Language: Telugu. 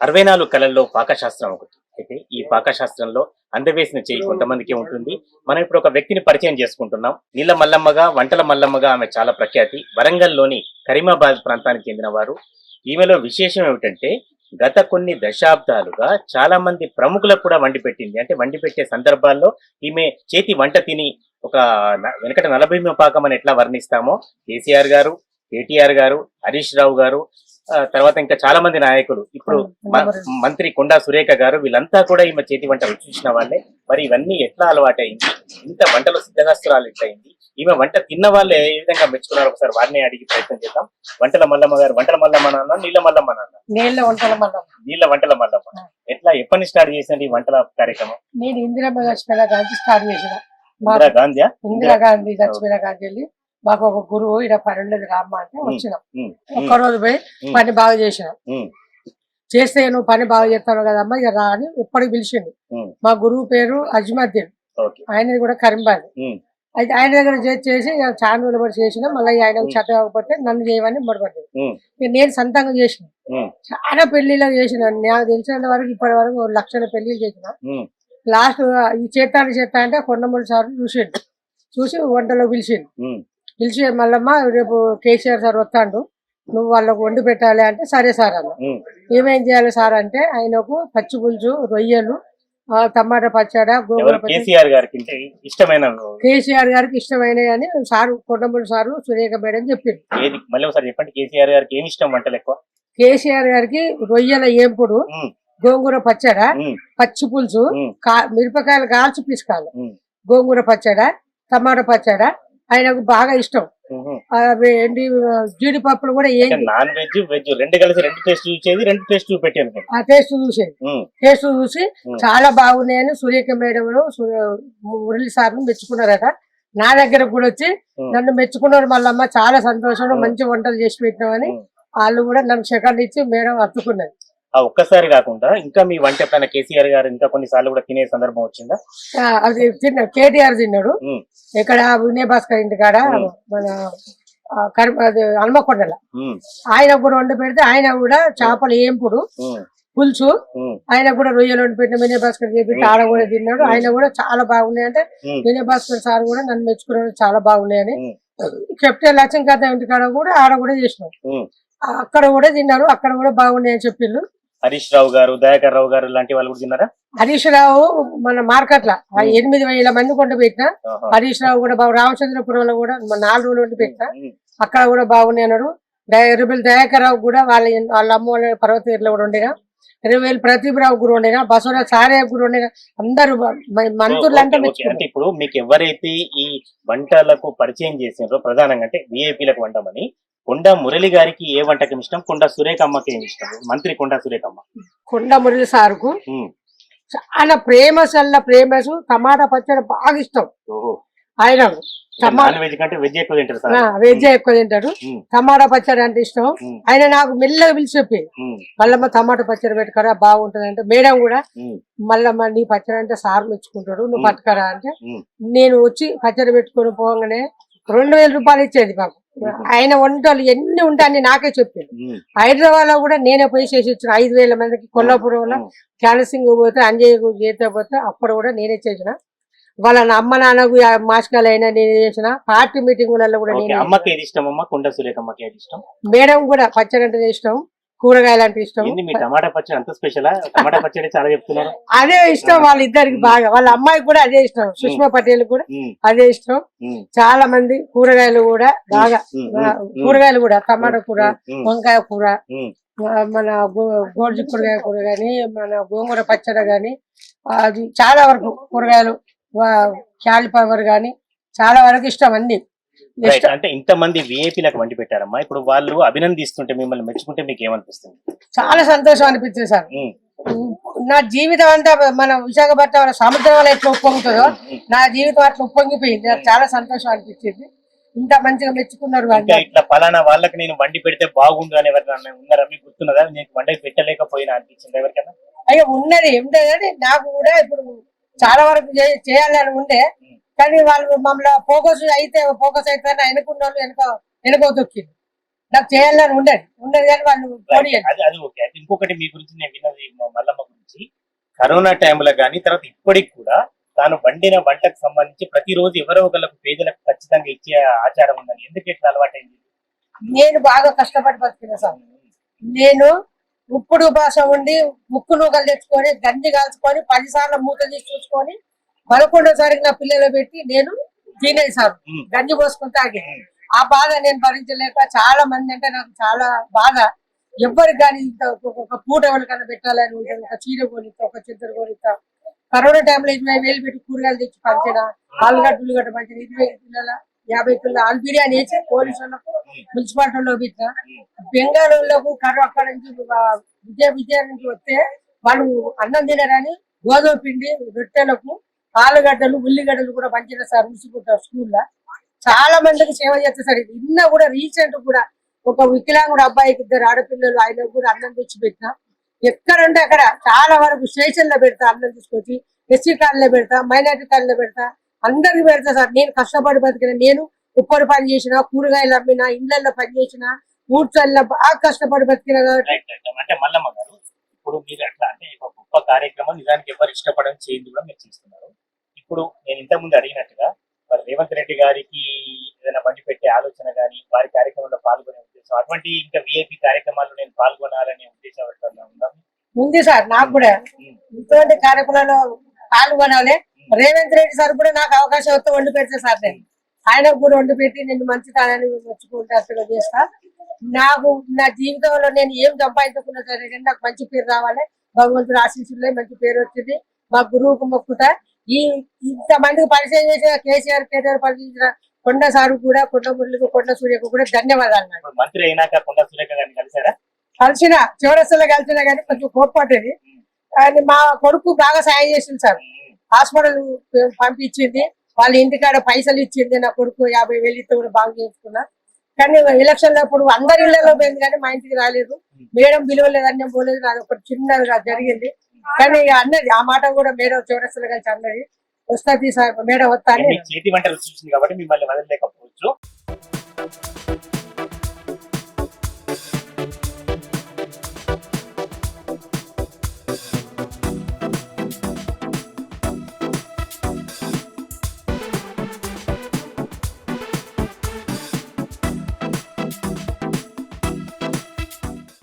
అరవై నాలుగు కళల్లో పాకశాస్త్రం ఒకటి. అయితే ఈ పాకశాస్త్రంలో అందవేసిన చేయి కొంతమందికి ఉంటుంది. మనం ఇప్పుడు ఒక వ్యక్తిని పరిచయం చేసుకుంటున్నాం. నీళ్ళ మల్లమ్మగా వంటల మల్లమ్మగా ఆమె చాలా ప్రఖ్యాతి. వరంగల్లోని కరీమాబాద్ ప్రాంతానికి చెందిన వారు ఈమెలో విశేషం ఏమిటంటే గత కొన్ని దశాబ్దాలుగా చాలా మంది ప్రముఖులకు కూడా వండి పెట్టింది. అంటే వండి పెట్టే సందర్భాల్లో ఈమె చేతి వంట తిని ఒక వెనకట నలభై పాకం అని ఎట్లా వర్ణిస్తామో కేసీఆర్ గారు కేటీఆర్ గారు హరీష్ రావు గారు తర్వాత ఇంకా చాలా మంది నాయకులు. ఇప్పుడు మంత్రి కొండా సురేఖ గారు వీళ్ళంతా కూడా ఈమె చేతి వంట రుచి చూసిన వాళ్ళే. మరి ఇవన్నీ ఎట్లా అలవాటైంది? ఇంత వంటలో సిద్ధహస్తురాలు ఎట్లయింది? ఈమె వంట తిన్న వాళ్ళు ఏ విధంగా మెచ్చుకున్నారు? ఒకసారి వారిని అడిగి ప్రయత్నం చేద్దాం. వంటల మల్లమ్మ గారు వంటల మల్లమ్మ నాన్న నీళ్ళ మల్లమ్మ నాన్న? నీళ్ళ వంటల మళ్ళీ నీళ్ళ వంటల మల్లమ్మ. ఎట్లా ఎప్పటి నుంచి స్టార్ట్ చేసింది ఈ వంటల కార్యక్రమం? నేను చచ్చిపోయిన కాంచి స్టార్ట్ చేసిన. ఇందిరా గాంధీ ఇందిరాగాంధీ చచ్చిపోయిన కాంచి వెళ్ళి మాకు ఒక గురువు ఇక్కడ పని ఉండేది రామ్మ అంటే వచ్చినాం ఒక్క రోజు పోయి. పని బాగా చేసినాం చేస్తే నువ్వు పని బాగా చేస్తావు కదమ్మా ఇక రా అని ఎప్పటికి పిలిచిండు ఉమ్. మా గురువు పేరు అజ్మద్దీన్ ఆయనది కూడా కరీంబాద్. అయితే ఆయన దగ్గర చేసి చాలా రోజులు పడి చేసిన మళ్ళీ ఆయన. చట్ట కాకపోతే నన్ను చేయమని. ఇక నేను సొంతంగా చేసిన. చాలా పెళ్ళిళ్ళు చేసిన నాకు తెలిసినంత వరకు ఇప్పటి వరకు లక్షల పెళ్ళిళ్ళు చేసిన. లాస్ట్ ఈ చేస్తాను చేస్తా అంటే కొండమూడు సార్లు చూసిండు చూసి వంటలో పిలిచిండు. పిలిచి మళ్ళమ్మ రేపు కేసీఆర్ సార్ వస్తాడు. నువ్వు వాళ్ళకు వండి పెట్టాలి అంటే సరే సార్ అన్న. ఏమేం చేయాలి సార్ అంటే ఆయనకు పచ్చి పులుసు రొయ్యలు టమాటా పచ్చడి కేసీఆర్ గారికి ఇష్టమైన కేసీఆర్ గారికి ఇష్టమైన అని సారు కొండమూడు సారు సురేఖ మేడం మళ్ళీ ఒకసారి చెప్పండి కేసీఆర్ గారికి ఏమి ఇష్టం వంటలు ఎక్కువ? కేసీఆర్ గారికి రొయ్యల ఏంపుడు. గోంగూర పచ్చడ. పచ్చి పులుసు మిరపకాయలు కాల్చి పిసుకాలి. గోంగూర పచ్చడ టమాటా పచ్చడ ఆయనకు బాగా ఇష్టం. అవి ఏంటి జీడిపప్పులు కూడా ఏం నాన్ వెజ్ వెజ్ రెండు కలిసి రెండు టేస్ట్ చూసేది రెండు టేస్ట్ చూపెట్టి అనుకోండి ఆ టేస్ట్ చూసేది. టేస్ట్ చూసి. చాలా బాగున్నాయని సురేఖ మేడం మురళి సార్లు మెచ్చుకున్నారట నా దగ్గర కూడా వచ్చి. నన్ను మెచ్చుకున్నారు మళ్ళమ్మ చాలా సంతోషం ఉమ్. మంచి వంటలు చేసి పెట్టినామని. వాళ్ళు కూడా నన్ను సెకండ్ ఇచ్చి మేడం అత్తుకున్నది ఆ ఒక్కసారి కాకుండా ఇంకా మీ వంట ఎప్పుడైనా కేసీఆర్ గారు ఇంకా కొన్ని సార్లు కూడా తినే సందర్భం వచ్చిందా అది తిన్న కేటీఆర్ తిన్నాడు. ఇక్కడ వినయ్ భాస్కర్ ఇంటి కాడ. మన హన్మకొండల. ఆయన కూడా వండి పెడితే ఆయన కూడా చేపలు ఏంపుడు. పులుసు. ఆయన కూడా రొయ్యలు వండి పెట్టిన వినయ్ భాస్కర్ చెప్పి ఆడ కూడా తిన్నాడు. ఆయన కూడా చాలా బాగున్నాయి అంటే. వినయ్ భాస్కర్ సార్ కూడా నన్ను మెచ్చుకున్నాడు చాలా బాగున్నాయని ఉమ్. కెప్టెన్ లక్ష్మీకాంత ఇంటి కాడ కూడా ఆడ కూడా చేసినాం ఉమ్. ఆ- అక్కడ కూడా తిన్నారు అక్కడ కూడా బాగున్నాయని చెప్పిండు హరీష్ రావు గారు దయాకర్ రావు గారు లాంటి వాళ్ళు కూడా తిన్నారా హరీష్ రావు మన మార్కెట్లా. ఎనిమిది వేల మంది కొండ పెట్టిన. హరీష్ రావు కూడా బాగు రామచంద్రపురంలో కూడా మన నాలుగు రోజులు వండి పెట్టిన. అక్కడ కూడా బాగున్నాయి అన్నాడు ఎరుబెల్ దయాకర్ రావు కూడా వాళ్ళ వాళ్ళ అమ్మ వాళ్ళ పర్వతీరులో కూడా వండిన ఎరువేలు ప్రతిభరావు కూడా వండిన బసవరాజ్ సారే కూడా వండిన అందరూ మ- మంత్రులంతా ఓకే, ఓకే. అంటే ఇప్పుడు మీకు ఎవరైతే ఈ వంటలకు పరిచయం చేసినారో ప్రధానంగా అంటే విఐపీలకు వంటమని కొండ మురళి గారికి ఏ వంటకం ఇష్టం కొండ సురేఖమ్మకి ఏమి ఇష్టం మంత్రి కొండ సురేఖమ్మ కొండ మురళి సార్కు. చాలా ప్రేమ సల్ల ప్రేమసు టమాటా పచ్చడి బాగా ఇష్టం ఆయన వెజ్ ఎక్కువ తింటారు. టమాటా పచ్చడి అంటే ఇష్టం. ఆయన నాకు మెల్లగా పిలిచి చెప్పి. మళ్ళమ్మ టమాటా పచ్చడి పెట్టుకరా బాగుంటది అంటే మేడం కూడా. మళ్ళమ్మ నీ పచ్చడి అంటే సార్ మెచ్చుకుంటాడు నువ్వు. పట్టుకరా అంటే. నేను వచ్చి పచ్చడి పెట్టుకొని పోగానే రెండు వేల రూపాయలు ఇచ్చేది మాకు. ఆయన వంటలు ఎన్ని ఉంటే అన్ని నాకే చెప్పింది ఉమ్. హైదరాబాద్లో కూడా నేనే పోయి చేసి ఇచ్చిన ఐదు వేల మందికి కొల్లాపురంలో. క్యాన్సింగ్ పోతే అంజయ్య చేతే పోతే అప్పుడు కూడా నేనే చేసిన. వాళ్ళ అమ్మ నాన్నకు మాస్కాలు అయినా నేనే చేసిన. పార్టీ మీటింగులలో కూడా నేనే అమ్మకి ఇష్టం అమ్మ? కొండ సురేఖమ్మకి ఏది ఇష్టం? మేడం కూడా పచ్చడి అంటే ఇష్టం. కూరగాయలు అంటే ఇష్టం. ఏంది మీ టమాటా పచ్చడి అంత స్పెషలా? టమాటా పచ్చడి చాలా చెప్తున్నారు. అదే ఇష్టం వాళ్ళిద్దరికి బాగా. వాళ్ళ అమ్మాయికి కూడా అదే ఇష్టం. సుష్మా పటేల్ కూడా. అదే ఇష్టం. చాలా మంది కూరగాయలు కూడా బాగా. కూరగాయలు కూడా టమాటా కూర. వంకాయ కూర మన గోర్జి కూరగాయ కూర గాని మన గోంగూర పచ్చడి గాని అది చాలా వరకు కూరగాయలు క్యాలిఫ్లవర్ గాని చాలా వరకు ఇష్టం అన్ని ఇష్టం అంటే ఇంతమంది విఐపీలకు వండి పెట్టారమ్మా. ఇప్పుడు వాళ్ళు అభినందిస్తుంటే మిమ్మల్ని మెచ్చుకుంటే మీకు ఏమనిపిస్తుంది? చాలా సంతోషం అనిపించింది సార్. నా జీవితం అంతా మన విశాఖపట్నం సముద్రం ఎట్లా ఉప్పొంగుతుందో. నా జీవితం అట్లా ఉప్పొంగిపోయింది. నాకు చాలా సంతోషం అనిపించింది. ఇంత మంచిగా మెచ్చుకున్నారు ఇట్లా పలానా వాళ్ళకి నేను వండి పెడితే బాగుండు అని ఎవరైనా ఉన్నారా? మీకు గుర్తున్నదా? నేను వండి పెట్టలేకపోయినా అనిపించింది ఎవరికైనా? అయ్యో ఉన్నది కానీ నాకు కూడా ఇప్పుడు చాలా వరకు చేయాలని ఉండే కానీ వాళ్ళు మమ్మల్ని ఫోకస్ అయితే ఫోకస్ అయితే అనుకున్న వాళ్ళు వెనక వెనక తొక్కింది నాకు చేయాలని ఉండేది. ఉండేది కానీ వాళ్ళు అది అది ఓకే. అయితే ఇంకొకటి మీ గురించి నేను విన్నది మల్లమ్మ గురించి. కరోనా టైంలో కానీ తర్వాత ఇప్పటికి కూడా తాను వండిన వంటకు సంబంధించి ప్రతిరోజు ఎవరో ఒకళ్ళకు పేదలకు ఖచ్చితంగా ఇచ్చే ఆచారం ఉందని ఎందుకు ఎట్లా అలవాటైంది? నేను బాగా కష్టపడి బతికిన సార్. నేను ఉప్పుడు భాష ఉండి ముక్కు నూకలు తెచ్చుకొని గంజి కాల్చుకొని పదిసార్లు మూత తీసి చూసుకొని పదకొండోసారికి నా పిల్లలు పెట్టి నేను తినేది సార్. గంజి పోసుకొని తాగి. ఆ బాధ నేను భరించలేక చాలా మంది అంటే నాకు చాలా బాధ. ఎవ్వరికి కానీ ఇంత ఒక- పూట ఎవరికైనా పెట్టాలని ఉంటుంది ఒక చీర కొనిస్తా ఒక చిద్దరు కొనిస్తా. కరోనా టైంలో ఇరవై వేలు పెట్టి కూరగాయలు తెచ్చి పంచిన ఆలుగడ్డ ఉల్లిగడ్డ పంచిన ఇరవై పిల్లల యాభై పిల్లల ఆలు బిర్యానీ వేసి పోలీసు వాళ్ళకు మున్సిపాలిటీలో పెట్టిన. బెంగాళూరులోకి కర్ర అక్కడ నుంచి ఆ, విజయ విజయ నుంచి వస్తే వాళ్ళు అన్నం తినరని గోధుమ పిండి రొట్టెలకు ఆలుగడ్డలు ఉల్లిగడ్డలు కూడా పంచిన సార్ మున్సిపల్ స్కూల్లో. చాలా మందికి సేవ చేస్తారు సార్ నిన్న కూడా రీసెంట్ కూడా ఒక వికలాంగుడు అబ్బాయికి ఇద్దరు ఆడపిల్లలు ఆయన కూడా అన్నం తెచ్చి పెట్టినా. ఎక్కడంటే అక్కడ చాలా వరకు స్టేషన్లో పెడతా అన్నం తీసుకొచ్చి ఎస్సీ కాలనీలో పెడతా మైనార్టీ కాలనీలో పెడతా. అందరికి పెడతా సార్. నేను కష్టపడి బతికిన నేను ఉప్పడి పని చేసిన కూరగాయలు అమ్మిన ఇళ్ళలో పని చేసిన ఊర్చల్లో బాగా కష్టపడి బతికిన అంటే మల్లమ్మ గారు ఇప్పుడు మీరు అట్లా అంటే ఒక గొప్ప కార్యక్రమం నిజానికి ఎవరు ఇష్టపడని చేయండి కూడా మీరు చేస్తున్నారు. ఇప్పుడు నేను ఇంతకు ముందు అడిగినట్టుగా మరి రేవంత్ రెడ్డి గారికి ఏదైనా బండి పెట్టే ఆలోచన కానీ వారి కార్యక్రమంలో పాల్గొనే ఉద్దేశం అటువంటి ఇంకా విఐపి కార్యక్రమాల్లో నేను పాల్గొనాలనే ఉద్దేశం ఉందా? ఉంది సార్ నాకు కూడా. ఇటువంటి కార్యక్రమాల్లో పాల్గొనాలి. రేవంత్ రెడ్డి సార్ కూడా నాకు అవకాశం వస్తే వండి పెడితే సార్ నేను. ఆయనకు కూడా వండి పెట్టి నేను మంచి తానని మెచ్చుకుంటే చేస్తా. నాకు నా జీవితంలో నేను ఏం సంపాదించుకున్నా సరే నాకు మంచి పేరు రావాలి. భగవంతుడు ఆశీస్సులే మంచి పేరు వచ్చింది. మా గురువుకు మొక్కుతా ఈ ఇంత మందికి పరిచయం చేసిన కేసీఆర్ కేటీఆర్ పరిచయించిన కొండ సారు కూడా కొండ మురళికి కొండ సూర్యకు కూడా ధన్యవాదాలు నాకు మంత్రి అయినాక కొండ సురేఖ గారిని కలిసారా కలిసిన చివరస్తులో కలిసిన కానీ కొంచెం కోప్పట్టేది కానీ మా కొడుకు బాగా సాయం చేసింది సార్. హాస్పిటల్ పంపించింది. వాళ్ళ ఇంటికాడ పైసలు ఇచ్చింది. నా కొడుకు యాభై వేలు ఇస్తే కూడా బాగా చేసుకున్నా కానీ ఎలక్షన్ అప్పుడు అందరి ఇళ్ళలో పోయింది కానీ మా ఇంటికి రాలేదు. మేడం పిలవలేదు అన్నం పోలేదు. నాది ఒకటి చిన్నదిగా జరిగింది. కానీ ఇక అన్నది ఆ మాట కూడా మేడం చివరస్తులు కలిసి అన్నది. వస్తుంది సార్ మేడం వస్తా చేతి వంట రుచి చూసింది కాబట్టి మిమ్మల్ని వదలలేకపోవచ్చు.